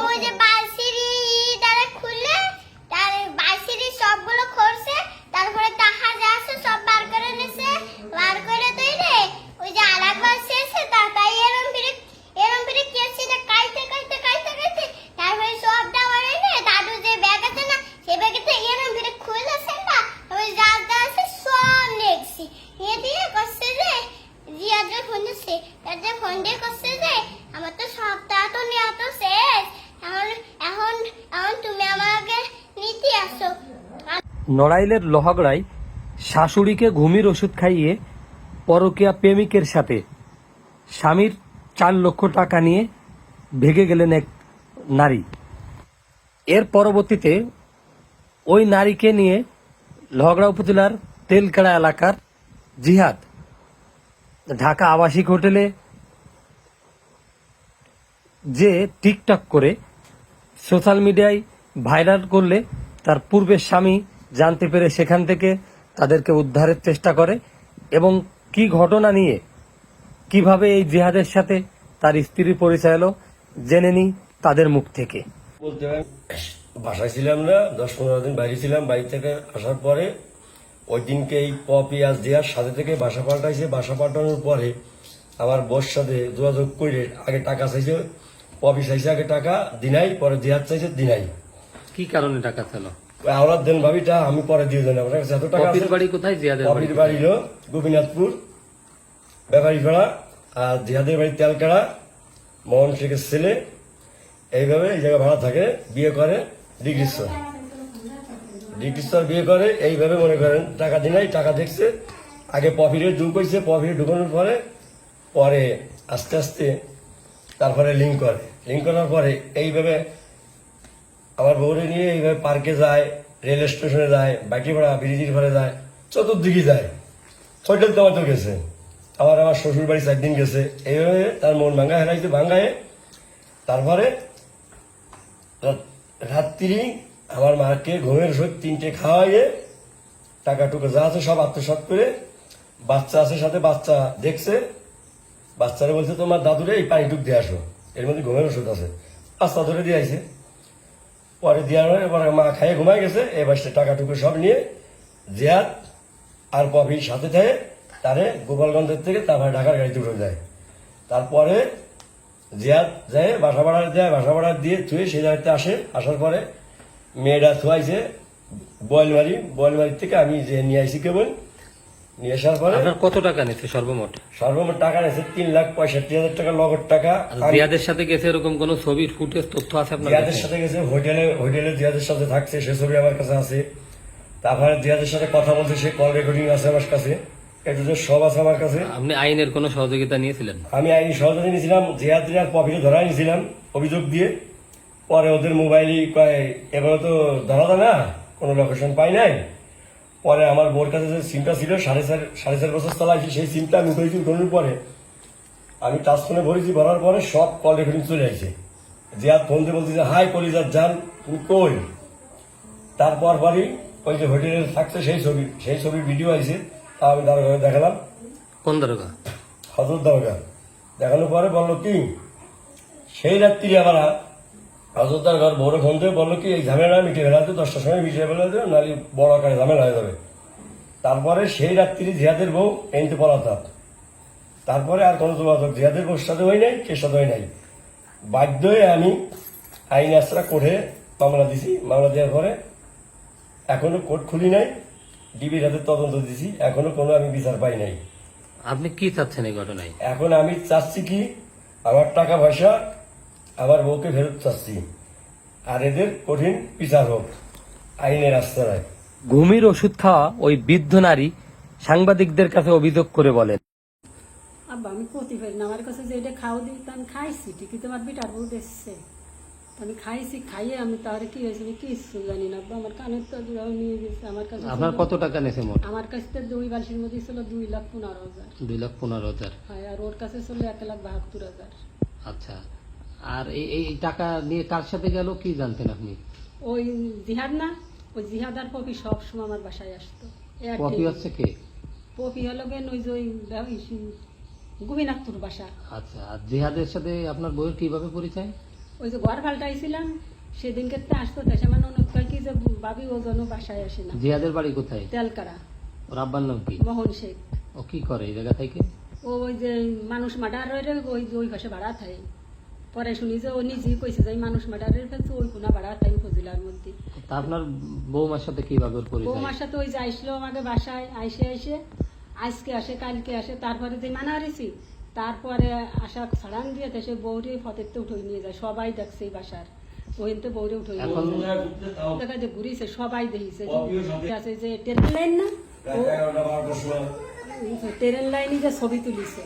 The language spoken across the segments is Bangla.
ওই যে বালসিরি তারা খুলে, তার বালসিরি সবগুলো খরছে তারপরে তাহা যা সব বার করে নিছে, বার করে তুই রে ওই যে আরেকবার শেষে তাই এরম ফিরে এরম ফিরে কেসি না কাইতে কাইতে কাইতে কাইতে তারপরে সব দেওয়ার যে ব্যাগ আছে না সেই ব্যাগেতে এরম ফিরে খুলেছে না ওই যা যা সব দেখছি এ দিয়ে করছে যে জিয়াদের ফোন দিচ্ছে তাদের ফোন দিয়ে করছে যে আমার তো সপ্তাহ তো নেওয়া তো শেষ এখন এখন এখন তুমি আমাকে নিতে আসো নড়াইলের লোহাগড়ায় শাশুড়িকে ঘুমির ওষুধ খাইয়ে পরকীয়া প্রেমিকের সাথে স্বামীর চার লক্ষ টাকা নিয়ে ভেগে গেলেন এক নারী। এর পরবর্তীতে ওই নারীকে নিয়ে লহগড়া উপজেলার তেলকাড়া এলাকার জিহাদ, ঢাকা আবাসিক হোটেলে যে টিকটক করে সোশ্যাল মিডিয়ায় ভাইরাল করলে তার পূর্বের স্বামী জানতে পেরে সেখান থেকে তাদেরকে উদ্ধারের চেষ্টা করে এবং কি ঘটনা নিয়ে কীভাবে এই জিহাদের সাথে তার স্ত্রীর পরিচয় এলো জেনে নি তাদের মুখ থেকে। বলতে বাসায় ছিলাম না দশ পনেরো দিন বাইরে ছিলাম। বাড়ি থেকে আসার পরে ওই দিনকে এই প পেঁয়াজ দেওয়ার সাথে থেকে বাসা পাল্টাইছে। বাসা পাল্টানোর পরে আমার বোর সাথে যোগাযোগ করে আগে টাকা চাইছে পপি চাইছে আগে টাকা দিনাই পরে দেওয়ার চাইছে দিনাই। কি কারণে টাকা ছিল ওই আওলাদ দেন ভাবিটা আমি পরে দিয়ে দেন আমার কাছে এত টাকা কপির বাড়ি কোথায় জিহাদের বাড়ি পপির বাড়ি হলো গোপীনাথপুর ব্যাপারী পাড়া আর জিহাদের বাড়ি তেলকাড়া মোহন শেখের ছেলে। এইভাবে এই জায়গায় ভাড়া থাকে বিয়ে করে ডিগ্রিশ্বর। ডিগ্রিশ্বর বিয়ে করে এইভাবে মনে করেন টাকা দিনাই টাকা দেখছে। আগে পফিরে ঢুক হয়েছে পফিরে ঢুকানোর পরে পরে আস্তে আস্তে তারপরে লিঙ্ক করে। লিঙ্ক করার পরে এইভাবে আমার বউরে নিয়ে এইভাবে পার্কে যায় রেল স্টেশনে যায় বাটিপাড়া ব্রিজির ঘরে যায়, চতুর্দিকে যায়। তো তো গেছে। আবার আমার শ্বশুর বাড়ি চার দিন গেছে। এইভাবে তার মন ভাঙ্গা হেরাইছে ভাঙ্গায় তারপরে রাত্রি আমার মাকে ঘুমের ওষুধ তিনটে খাওয়াইয়ে টাকা টুকু যা আছে সব আত্মসাত করে বাচ্চা আছে সাথে বাচ্চা দেখছে। বাচ্চারা বলছে, তোমার দাদুরে এই পানি টুক দিয়ে আসো। এর মধ্যে ঘুমের ওষুধ আছে। বাচ্চা ধরে দিয়ে আইছে। পরে দেওয়ার পরে পরে মা খাইয়ে ঘুমায় গেছে এবার সে টাকা টুকু সব নিয়ে জিয়াদ আর পপির সাথে থাকে, তারে গোপালগঞ্জের থেকে তারপরে ঢাকার গাড়িতে উঠে যায়। তারপরে জিয়াদ যায়, বাসা ভাড়া দেয় বাসা ভাড়া দিয়ে থুয়ে সেই জায়গাতে আসে। আসার পরে মেয়েরা থুয়াইছে বয়লমারি বয়লমারির থেকে আমি যে নিয়ে আইছি কেবল নিয়ে আসার পরে আপনার কত টাকা নিচ্ছে সর্বমোট? সর্বমোট টাকা নিয়েছে তিন লাখ পঁয়ষট্টি হাজার টাকা নগদ টাকা। সাথে গেছে এরকম কোন ছবির ফুটেজ তথ্য আছে আপনার জিয়াদের সাথে গেছে হোটেলে হোটেলে জিয়াদের সাথে থাকছে সে ছবি আমার কাছে আছে। তারপরে জিয়াদের সাথে কথা বলছে সে কল রেকর্ডিং আছে আমার কাছে। সব আছে আমার কাছে। আপনি আইনের কোনো সহযোগিতা নিয়েছিলেন? আমি আইন সহযোগী নিয়েছিলাম জিয়াদের পকেটে ধরাই নিয়েছিলাম অভিযোগ দিয়ে। পরে ওদের মোবাইলই কয় এবারে তো ধরা না কোনো লোকেশন পাই নাই। পরে আমার বোর কাছে যে সিমটা ছিল সাড়ে চার সাড়ে চার বছর চালাইছি সেই সিমটা আমি উঠেছি উঠানোর পরে। আমি টাচ ফোনে ভরেছি ভরার পরে সব কল রেকর্ডিং চলে আসছে আর ফোন দিয়ে বলছি বলতেছে হাই কলিজার যান তুমি কই? তারপর পরই ওই যে হোটেলে থাকছে সেই ছবি সেই ছবির ভিডিও আছে তা আমি তার ঘরে দেখালাম। কোন দরগা? হজরত দরগা। দেখানোর পরে বলল কি সেই রাত্রি আবার হজরতার ঘর বড় ফোন দিয়ে বলল কি এই ঝামেলা মিটে ফেলাতে দশটার সময় মিটিয়ে ফেলাতে নাহলে বড় আকারে ঝামেলা হয়ে যাবে। তারপরে সেই রাত্রি জিহাদের বউ এনতে পলাতাম তারপরে আর কোনো যোগাযোগ জিহাদের বউর সাথে হয় নাই কে সাথে হয় নাই। বাধ্য হয়ে আমি আইন আশ্রা কোর্টে মামলা দিছি মামলা দেওয়ার পরে এখনও কোর্ট খুলি নাই ডিবির হাতে তদন্ত দিছি এখনও কোনো আমি বিচার পাই নাই। আপনি কি চাচ্ছেন এই ঘটনায়? এখন আমি চাচ্ছি কি আমার টাকা পয়সা আমার বউকে ফেরত চাচ্ছি। আর এদের কঠিন বিচার হোক আইনের রাস্তায় ঘুমির ওষুধ খাওয়া ওই বৃদ্ধ নারী সাংবাদিকদের কাছে অভিযোগ করে বলেন। আব্বা আমি পারি না। আমার কাছে যে এটা খাও দিই তা আমি খাইছি ঠিকই তোমার বিটার বউ দেখছে আমি খাইছি খাইয়ে আমি তার কি হয়েছে কিছু জানি না। আব্বা আমার কানের তো নিয়ে গেছে আমার কাছে আপনার কত টাকা নিয়েছে মোট? আমার কাছে তো দুই মধ্যে ছিল দুই লাখ পনেরো হাজার। দুই লাখ পনেরো হাজার। হয় আর ওর কাছে ছিল এক লাখ বাহাত্তর হাজার। আচ্ছা। আর এই টাকা নিয়ে কার সাথে গেল কি জানতেন আপনি? ওই জিহাদ না? ওই জিহাদ আর পপি সব সময় আমার বাসায় আসতো। কপি হচ্ছে কে? পপি হলো গেন ওই যে ওই গোবিনাথপুর বাসা। আচ্ছা আর জিহাদের সাথে আপনার বইয়ের কীভাবে পরিচয়? ওই যে ঘর পাল্টাইছিলাম সেদিনকে তো আসতো তো সে মানে অনুরোধ কি যে ভাবি ও যেন বাসায় আসে না। জিহাদের বাড়ি কোথায়? তেলকারা। ওর আব্বার নাম কি? মোহন শেখ। ও কি করে এই জায়গা থেকে? ও ওই যে মানুষ মার্ডারের ওই যে ওই পাশে ভাড়া থাকে। পরে শুনি যে ও নিজেই কইছে যে মানুষ মার্ডারের ফেলছে ওই কোনা ভাড়া থাকে উপজেলার মধ্যে। তা আপনার বৌমার সাথে কীভাবে ওর পরিচয়? বৌমার সাথে ওই যে আইসলো আমাকে বাসায় আইসে আইসে আজকে আসে কালকে আসে তারপরে যে মানা হারিছি তারপরে আশা ছাড়ান দিয়ে সে বৌরে ফতের তো উঠে নিয়ে যায় সবাই দেখছে এই বাসার। ওইন তো বৌরে উঠে দেখা যে ঘুরিছে সবাই দেখিছে আছে যে ট্রেন লাইন না? ট্রেন লাইনে যে ছবি তুলিছে।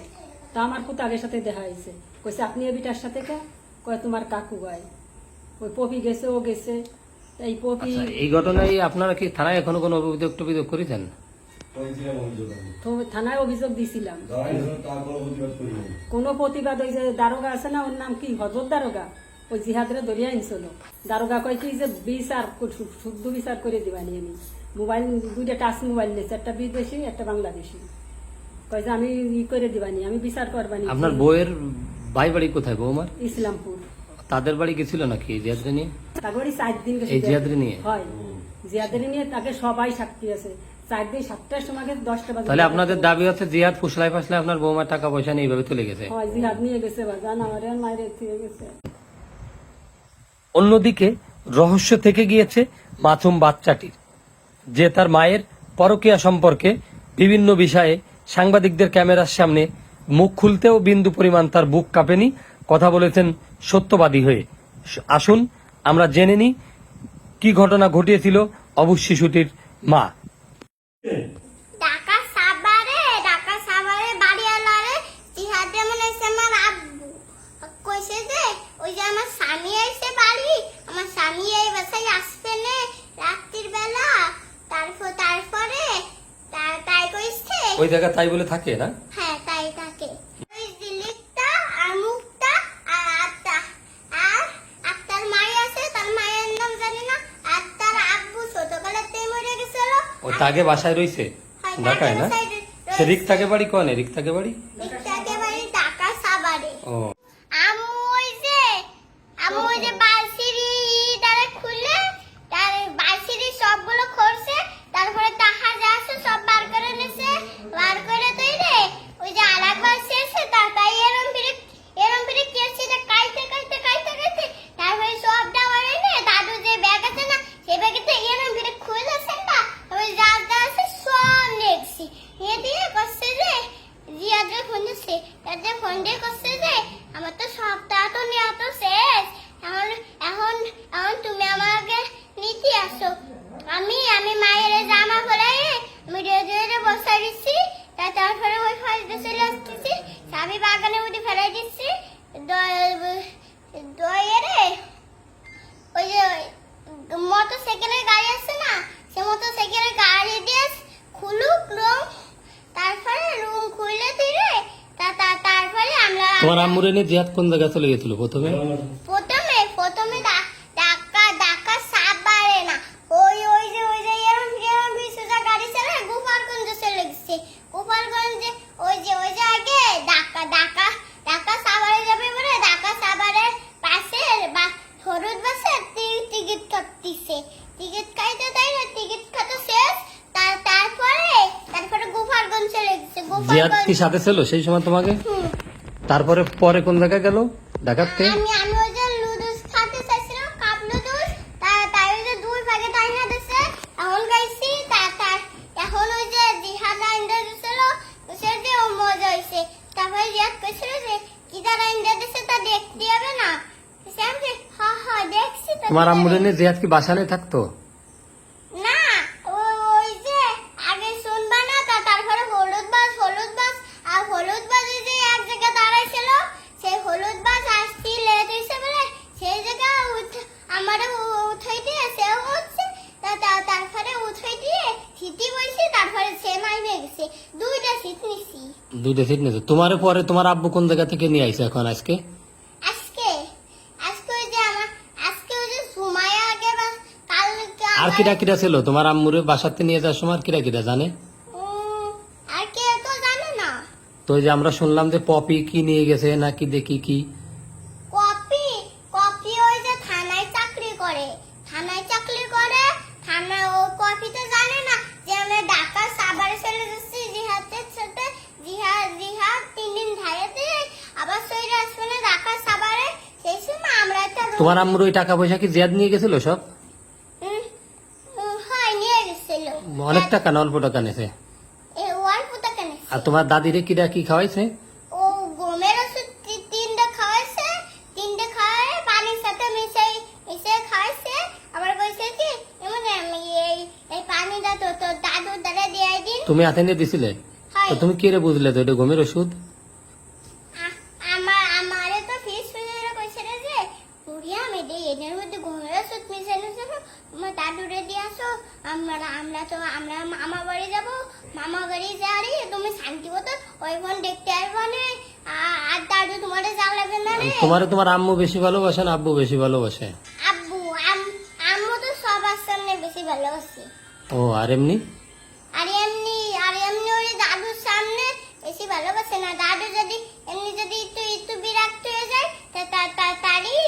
তা আমার খুব আগের সাথে দেখা হয়েছে। কইছে আপনি এ বিটার সাথে কা? কয় তোমার কাকু গায় ওই পপি গেছে ও গেছে। এই পপি আচ্ছা, এই ঘটনায় আপনারা কি থানায় এখনও কোনো অভিযোগ টভিযোগ করেছেন। তো থানায় অভিযোগ দিছিলাম। কোনো প্রতিবাদ ওই যে দারোগা আছে না ওর নাম কি? হজরত দারোগা? ওই জিহাদরে ধরিয়া আনছিল দারোগা কয় কি যে বিচার শুদ্ধ বিচার করে দিবানি আমি। মোবাইল দুইটা টাচ মোবাইল নিয়েছে একটা বিদেশি একটা বাংলাদেশি। কয় যে আমি ই করে দিবানি আমি বিচার করবানি। আপনার বউয়ের ভাই বাড়ি কোথায় ইসলামপুর। তাদের বাড়ি গেছিল নাকি জিয়াদরে নিয়ে? তারপরে চার দিন এই জিয়াদরে নিয়ে? হয়। জিয়াদের নিয়ে তাকে সবাই সাক্ষী আছে। চার দিন সাতটার সময় দশটা বাজে। তাহলে আপনাদের দাবি হচ্ছে জিয়াদ ফুসলাই ফাসলাই আপনার বৌমার টাকা পয়সা নিয়ে এইভাবে চলে গেছে? হয় জিহাদ নিয়ে গেছে বা আমার মায়ের থেকে গেছে। অন্যদিকে রহস্য থেকে গিয়েছে মাথুম বাচ্চাটির। যে তার মায়ের পরকীয়া সম্পর্কে বিভিন্ন বিষয়ে সাংবাদিকদের ক্যামেরার সামনে মুখ খুলতেও বিন্দু পরিমাণ তার বুক কাঁপেনি। কথা বলেছেন সত্যবাদী হয়ে। আসুন আমরা জেনে নিই কি ঘটনা ঘটিয়েছিল অবুজ শিশুটির মা। আমার আব্বু। ওই যে আমার স্বামী এসে বাড়ি আমার স্বামী এই বাসায় আসবে না রাত্রির বেলা। তারপর তারপরে তাই কইছে। ওই জায়গা তাই বলে থাকে না হ্যাঁ তাই থাকে ওই দিলীপটা আর মুখটা আর আত্মা আর আত্মার মাই আছে তার মায়ের নাম জানি না আর তার আব্বু ছোটবেলাতে মরে গেছিল ও তাকে বাসায় রইছে? হয়, ঢাকায় না? সে রিক তাগে বাড়ি কনে? রিক তাগে বাড়ি? ও। আম্মু ওই যে আম্মু ওই যে বালসিরি তারে খুলে তার বালসিরি সবগুলো খরছে তারপরে তাহা যা আছে সব বার করে নিছে বার করে তৈরে ওই যে আরেকবার শেষে তা তাই এরম ফিরে এরম ফিরে কেসি যে কাইতে কাইতে কাইতে কাইতে তারপরে সব ডাবার এনে দাদু যে ব্যাগ আছে না সেই ব্যাগেতে এরম ফিরে খুলেছেন না ওই যা যা আছে সব নেছি নিয়ে দিয়ে করছে যে জিয়াদের ফোন দিচ্ছে তাদের ফোন দিয়ে করছে যে আমার তো সপ্তাহ তো নেওয়া তো শেষ এখন এখন এখন তুমি আমাকে নিতে আসো আমি আমি মায়ের জামা পরে আমি রেডি রেডি বসে দিচ্ছি তা- তারপরে ওই ফাইলটা চলে আসতেছি স্বামী বাগানের মধ্যে ফেলাই দিচ্ছি দয়েরে ওই যে মোটর সাইকেলের গাড়ি আছে না সে মোটর সাইকেলের গাড়ি দিয়ে খুলুক রুম তারপরে রুম খুলে দিলে তা তারপরে আমরা তোমার আম্মুরে নিয়ে কোন জায়গায় চলে গেছিল প্রথমে? প্রথমে প্রথমে ডা- ঢাকা ঢাকা সাপ বাড়ে না ওই ওই যে ওই যে এরম এরম বিশুজা গাড়ি চলে গোপালগঞ্জ চলে গেছে গোপালগঞ্জে ওই যে ওই যে আগে ঢাকা ঢাকা ঢাকা সাভারে যাবে বলে ঢাকা সাভারের পাশে বা হলুদ বাসে টিকিট কাটতিছে টিকিট কাটতে তাই না টিকিট কাটা শেষ তার তারপরে তারপরে গোপালগঞ্জ চলে গেছে জিয়াদ কি সাথে ছিল? সেই সময় তোমাকে। তারপরে পরে কোন জায়গায় গেল? ঢাকাতে আমি আমি ওই যে লুডুস খেলতে চাইছিলাম কাপ লুডুস তা তাই ওই যে দুই ভাগে তাই না দিছে এখন গাইছি তা তা এখন ওই যে জিহাদ আইন্দা দিছিল সে যে ও মজা হইছে তারপরে জিহাদ কইছিল যে কি তার আইন্দা দিছে তা দেখতে হবে না সে আমি যে, হ হ দেখছি তো তোমার আম্মুরে নিয়ে জিয়াদ কি বাসা নিয়ে থাকতো না ও- ওই যে আগে শুনবা না তা তারপরে হলুদ বাস হলুদ বাস আর হলুদ বাসে যে এক জায়গায় দাঁড়াইছিল সেই হলুদ বাস আসছি লেট হয়েছে বলে সেই জায়গায় উঠ- আমারে উ- উঠাই দিয়ে সেও হচ্ছে তা তা- তারপরে উঠাই দিয়ে সিটি বইছি তারপরে সে মাইনে গেছে দুইটা সিট নিছি দুইটা ফিট নিয়েছে তোমার পরে তোমার আব্বু কোন জায়গা থেকে নিয়ে আইছে এখন আজকে? আর কিরা কিরা ছিল? তোমার আম্মুরে বাসাতে নিয়ে যাওয়ার সময় কিরা কিরা জানে? তো যে আমরা শুনলাম যে পপি কি নিয়ে গেছে নাকি দেখি কি কপি কপি করে থানায় চাকরি করে থানায় ও কফি তো জানে না যে আমরা ঢাকা সাভারে চলে যাচ্ছি জিহাদের সাথে জিহাদ জিহাদ তিন দিন ধারে দিয়ে আবার সৈরা আসবে ঢাকা সাভারে সেই সময় আমরা একটা room- তোমার আম্মুর ওই টাকা পয়সা কি জিয়াদ নিয়ে গেছিল সব? হয় অনেক টাকা না অল্প টাকা নিয়েছে নিছে। আর তোমার দাদিরে কিরা কি খাওয়াইছে? ও গমের ওষুধ তি- খাওয়াইছে। তিনটে খাওয়াই পানির সাথে মিশাই মিশিয়ে খাওয়াইছে। আবার কইছে কি এমন এই এই পানিটা তো তোর দাদু দ্বারা দিয়ে দিন। তুমি হাতে নিয়ে দিছিলে? তো তুমি কি রে বুঝলে তো এটা গমের ওষুধ আ- আমার আমারে তো ফিস ফিসে কইছে রে যে পুরিয়া আমি দেই এর মধ্যে গমের ওষুধ মিশানো ছিল তোমার দাদুরে দিয়ে আসো আমরা আমরা তো আমরা মামা বাড়ি যাব মামা বাড়ি যাই তুমি শান্তি মতো ওই ফোন দেখতে আসব না আ- আর দাদু তোমার তোমারে তোমার আম্মু বেশি ভালোবাসে না আব্বু বেশি ভালোবাসে? আব্বু আম্মু তো সবার সামনে বেশি ভালোবাসি। ও আর এমনি? আর এমনি আর এমনি ওই দাদুর সামনে বেশি ভালোবাসে না। দাদু যদি এমনি যদি একটু একটু বিরক্ত হয়ে যায় তা তা- তা- তারই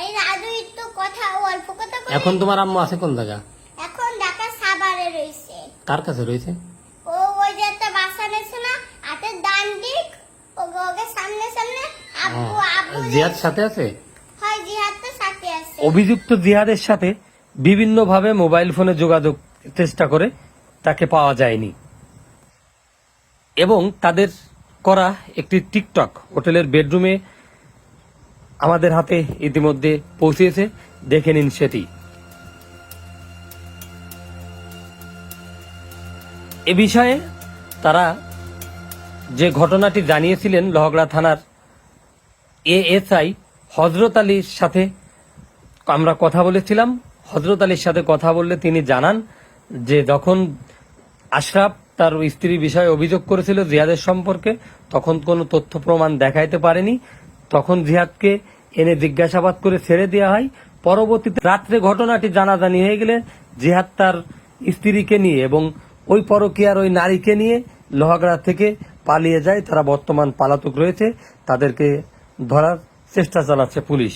এই দাদু একটু কথা অল্প কথা বলে। এখন তোমার আম্মু আছে কোন জায়গা? এখন ঢাকা সাভারে রয়েছে। কার কাছে রয়েছে? ও ওই যে একটা বাসা নিয়েছে না হাতের ডান দিক ওকে সামনে সামনে জিহাদ সাথে আছে। অভিযুক্ত জিহাদের সাথে বিভিন্নভাবে মোবাইল ফোনে যোগাযোগ চেষ্টা করে তাকে পাওয়া যায়নি। এবং তাদের করা একটি টিকটক হোটেলের বেডরুমে আমাদের হাতে ইতিমধ্যে পৌঁছেছে। দেখে নিন সেটি। এ বিষয়ে তারা যে ঘটনাটি জানিয়েছিলেন লহগড়া থানার এএসআই হজরত আলীর সাথে আমরা কথা বলেছিলাম। হজরত আলীর সাথে কথা বললে তিনি জানান যে যখন আশরাফ তার স্ত্রীর বিষয়ে অভিযোগ করেছিল জিহাদের সম্পর্কে, তখন কোনো তথ্য প্রমাণ দেখাইতে পারেনি। তখন জিহাদকে এনে জিজ্ঞাসাবাদ করে ছেড়ে দেওয়া হয়। পরবর্তীতে রাত্রে ঘটনাটি জানাজানি হয়ে গেলে জিহাদ তার স্ত্রীকে নিয়ে এবং ওই পরকীয়ার ওই নারীকে নিয়ে লোহাগড়া থেকে পালিয়ে যায়। তারা বর্তমান পালাতক রয়েছে। তাদেরকে ধরার চেষ্টা চালাচ্ছে পুলিশ।